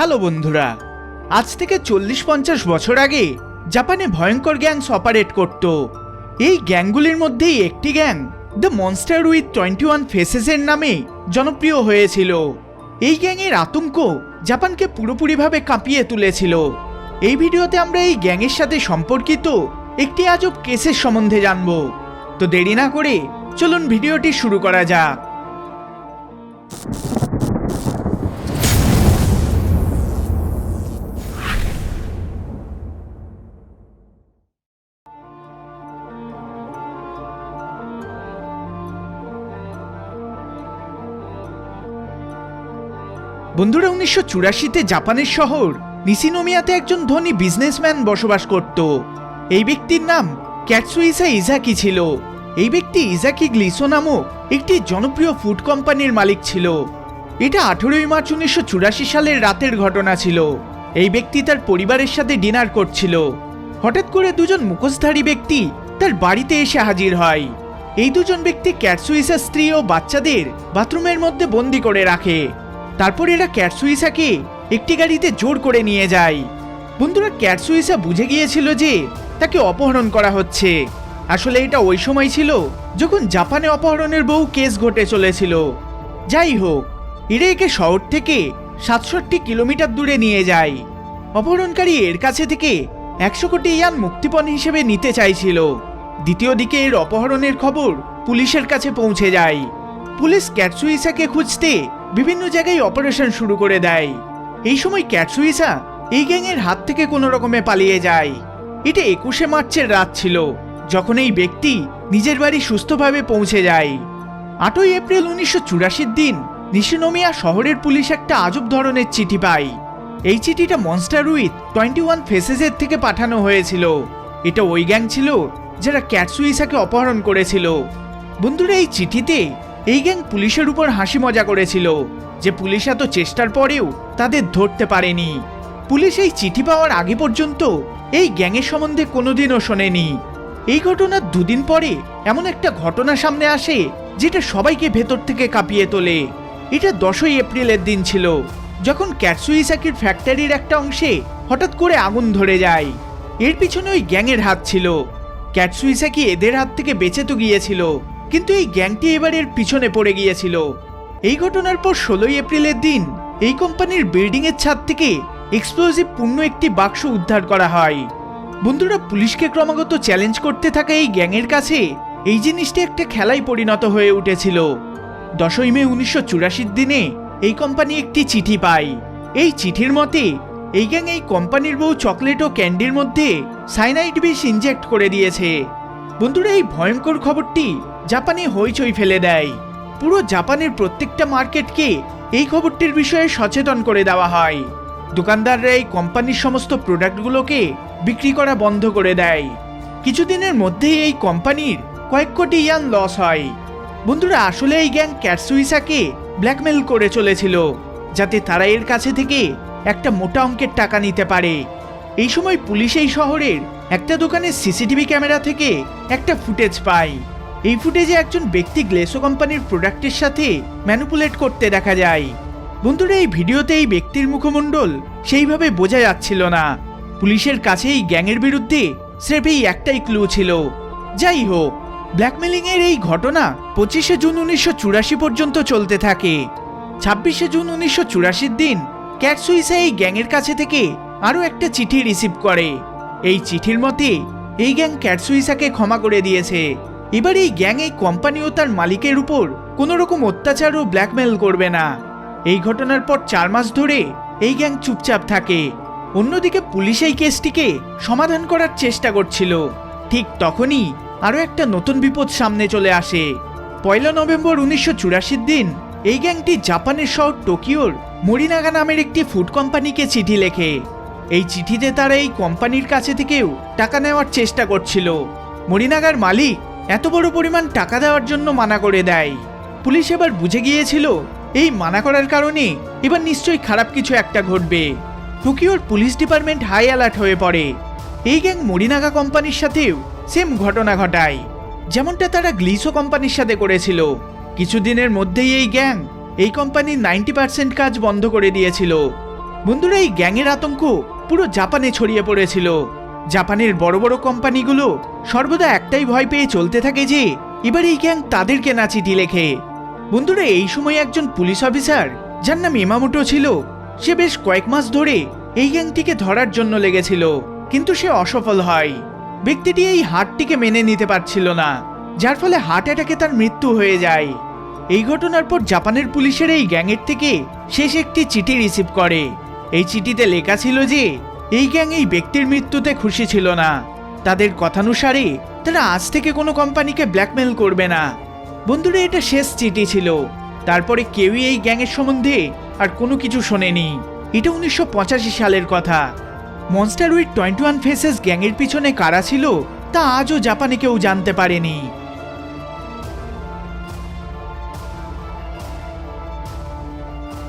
Hello বন্ধুরা। আজ থেকে চল্লিশ পঞ্চাশ বছর আগে জাপানে ভয়ঙ্কর গ্যাংস অপারেট করত। এই গ্যাংগুলির মধ্যেই একটি gang the monster with twenty one ফেসেসের নামে জনপ্রিয় হয়েছিল। এই গ্যাংয়ের আতঙ্ক জাপানকে পুরোপুরিভাবে কাঁপিয়ে তুলেছিল। এই ভিডিওতে আমরা এই গ্যাংয়ের সাথে সম্পর্কিত একটি আজব কেসের সম্বন্ধে জানব। তো দেরি না করে চলুন ভিডিওটি শুরু করা যাক। বন্ধুরা, উনিশশো চুরাশিতে জাপানের শহর নিসিনোমিয়াতে একজন ধনী বিজনেসম্যান বসবাস করত। এই ব্যক্তির নাম ক্যাটসুইসা ইজাকি ছিল। এই ব্যক্তি ইজাকি গ্লিসো নামক একটি জনপ্রিয় ফুড কোম্পানির মালিক ছিল। এটা আঠেরোই মার্চ উনিশশো চুরাশি সালের রাতের ঘটনা ছিল। এই ব্যক্তি তার পরিবারের সাথে ডিনার করছিল। হঠাৎ করে দুজন মুখোশধারী ব্যক্তি তার বাড়িতে এসে হাজির হয়। এই দুজন ব্যক্তি ক্যাটসুইসার স্ত্রী ও বাচ্চাদের বাথরুমের মধ্যে বন্দি করে রাখে। তারপর এরা ক্যাটসুইসাকে একটি গাড়িতে জোর করে নিয়ে যায়। বন্ধুরা, ক্যাটসুইসা বুঝে গিয়েছিল যে তাকে অপহরণ করা হচ্ছে। আসলে এটা ওই সময় ছিল যখন জাপানে অপহরণের বহু কেস ঘটে চলেছিল। যাই হোক এরা একে শহর থেকে সাতষট্টি কিলোমিটার দূরে নিয়ে যায়। অপহরণকারী এর কাছে থেকে একশো কোটি ইয়ান মুক্তিপণ হিসেবে নিতে চাইছিল। দ্বিতীয় দিকে এর অপহরণের খবর পুলিশের কাছে পৌঁছে যায়। পুলিশ ক্যাটসুইসাকে খুঁজতে বিভিন্ন জায়গায় অপারেশন শুরু করে দেয়। এই সময় ক্যাটসুইসা এই গ্যাংয়ের হাত থেকে কোনো রকমে পালিয়ে যায়। এটা একুশে মার্চের রাত ছিল, যখন এই ব্যক্তি নিজের বাড়ি সুস্থভাবে পৌঁছে যায়। আটই এপ্রিল উনিশশো চুরাশির দিন নিশিনোমিয়া শহরের পুলিশ একটা আজব ধরনের চিঠি পায়। এই চিঠিটা মনস্টার উইথ টোয়েন্টি ওয়ান ফেসেসের থেকে পাঠানো হয়েছিল। এটা ওই গ্যাং ছিল যারা ক্যাটসুইসাকে অপহরণ করেছিল। বন্ধুরা, এই চিঠিতে এই গ্যাং পুলিশের উপর হাসি মজা করেছিল, যে পুলিশ এত চেষ্টার পরেও তাদের ধরতে পারেনি। পুলিশ এই চিঠি পাওয়ার আগে পর্যন্ত এই গ্যাংয়ের সম্বন্ধে কোনোদিনও শোনেনি। এই ঘটনার দুদিন পরে এমন একটা ঘটনা সামনে আসে, যেটা সবাইকে ভেতর থেকে কাঁপিয়ে তোলে। এটা দশই এপ্রিলের দিন ছিল, যখন ক্যাটসুইসাকির ফ্যাক্টরির একটা অংশে হঠাৎ করে আগুন ধরে যায়। এর পিছনে ওই গ্যাংয়ের হাত ছিল। ক্যাটসুইসাকি এদের হাত থেকে বেঁচে তো গিয়েছিল। কিন্তু এই গ্যাংটি এবার এর পিছনে পড়ে গিয়েছিল। এই ঘটনার পর ষোলোই এপ্রিলের দিন এই কোম্পানির বিল্ডিং এর ছাদ থেকে এক্সপ্লোসিভ পূর্ণ একটি বাক্স উদ্ধার করা হয়। বন্ধুরা, পুলিশকে ক্রমাগত চ্যালেঞ্জ করতে থাকা এই গ্যাংয়ের কাছে এই জিনিসটি একটা খেলায় পরিণত হয়ে উঠেছিল। দশই মে উনিশশো চুরাশির দিনে এই কোম্পানি একটি চিঠি পায়। এই চিঠির মতে, এই গ্যাং এই কোম্পানির বউ চকলেট ও ক্যান্ডির মধ্যে সাইনাইড বিষ ইনজেক্ট করে দিয়েছে। বন্ধুরা, এই ভয়ঙ্কর খবরটি জাপানে হইচই ফেলে দেয়। পুরো জাপানের প্রত্যেকটা মার্কেটকে এই খবরটির বিষয়ে সচেতন করে দেওয়া হয়। দোকানদাররা এই কোম্পানির সমস্ত প্রোডাক্টগুলোকে বিক্রি করা বন্ধ করে দেয়। কিছুদিনের মধ্যেই এই কোম্পানির কয়েক কোটি ইয়ান লস হয়। বন্ধুরা, আসলে এই গ্যাং ক্যাটসুইসাকে ব্ল্যাকমেল করে চলেছিল, যাতে তারা এর কাছে থেকে একটা মোটা অঙ্কের টাকা নিতে পারে। এই সময় পুলিশ এই শহরের একটা দোকানের সিসিটিভি ক্যামেরা থেকে একটা ফুটেজ পায়। এই ফুটেজে একজন ব্যক্তি গ্লেসো কোম্পানির প্রোডাক্টের সাথে ম্যানুপুলেট করতে দেখা যায়। বন্ধুরা, এই ভিডিওতে এই ব্যক্তির মুখমণ্ডল সেইভাবে বোঝা যাচ্ছিল না। পুলিশের কাছে এই গ্যাংয়ের বিরুদ্ধে স্রেফ এই একটাই ক্লু ছিল। যাই হোক ব্ল্যাকমেলিং এর এই ঘটনা পঁচিশে জুন উনিশশো চুরাশি পর্যন্ত চলতে থাকে। ছাব্বিশে জুন উনিশশো চুরাশির দিন ক্যাটসুইসা এই গ্যাংয়ের কাছে থেকে আরও একটা চিঠি রিসিভ করে। এই চিঠির মতে, এই গ্যাং ক্যাটসুইসাকে ক্ষমা করে দিয়েছে। এবার এই গ্যাং এই কোম্পানি ও তার মালিকের উপর কোনো রকম অত্যাচার ও ব্ল্যাকমেল করবে না। এই ঘটনার পর চার মাস ধরে এই গ্যাং চুপচাপ থাকে। অন্যদিকে পুলিশ এই কেসটিকে সমাধান করার চেষ্টা করছিল। ঠিক তখনই আরও একটা নতুন বিপদ সামনে চলে আসে। পয়লা নভেম্বর উনিশশো চুরাশির দিন এই গ্যাংটি জাপানের শহর টোকিওর মরিনাগা নামের একটি ফুড কোম্পানিকে চিঠি লেখে। এই চিঠিতে তারা এই কোম্পানির কাছে থেকেও টাকা নেওয়ার চেষ্টা করছিল। মরিনাগার মালিক এত বড় পরিমাণ টাকা দেওয়ার জন্য মানা করে দেয়। পুলিশ এবার বুঝে গিয়েছিল, এই মানা করার কারণে এবার নিশ্চয়ই খারাপ কিছু একটা ঘটবে। টোকিওর পুলিশ ডিপার্টমেন্ট হাই অ্যালার্ট হয়ে পড়ে। এই গ্যাং মরিনাগা কোম্পানির সাথেও সেম ঘটনা ঘটায়। যেমনটা তারা গ্লিসো কোম্পানির সাথে করেছিল। কিছুদিনের মধ্যেই এই গ্যাং এই কোম্পানির নাইনটি পার্সেন্ট কাজ বন্ধ করে দিয়েছিল। বন্ধুরা, এই গ্যাংয়ের আতঙ্ক পুরো জাপানে ছড়িয়ে পড়েছিল। জাপানের বড় বড় কোম্পানিগুলো সর্বদা একটাই ভয় পেয়ে চলতে থাকে যে, এবার এই গ্যাং তাদেরকে না চিঠি লেখে। বন্ধুরা, এই সময় একজন পুলিশ অফিসার, যার নাম ইমামোটো ছিল, সে বেশ কয়েক মাস ধরে এই গ্যাংটিকে ধরার জন্য লেগেছিল, কিন্তু সে অসফল হয়। ব্যক্তিটি এই হারটিকে মেনে নিতে পারছিল না, যার ফলে হার্ট অ্যাটাকে তার মৃত্যু হয়ে যায়। এই ঘটনার পর জাপানের পুলিশের এই গ্যাংয়ের থেকে শেষ একটি চিঠি রিসিভ করে। এই চিঠিতে লেখা ছিল যে এই গ্যাং এই ব্যক্তির মৃত্যুতে খুশি ছিল না। তাদের কথানুসারে তারা আজ থেকে কোনো কোম্পানিকে ব্ল্যাকমেল করবে না। বন্ধুরা, এটা শেষ চিঠি ছিল। তারপরে কেউই এই গ্যাংয়ের সম্বন্ধে আর কোনো কিছু শোনেনি। এটা উনিশশো পঁচাশি সালের কথা। Monster with twenty one faces গ্যাংয়ের পিছনে কারা ছিল তা আজও জাপানে কেউ জানতে পারেনি।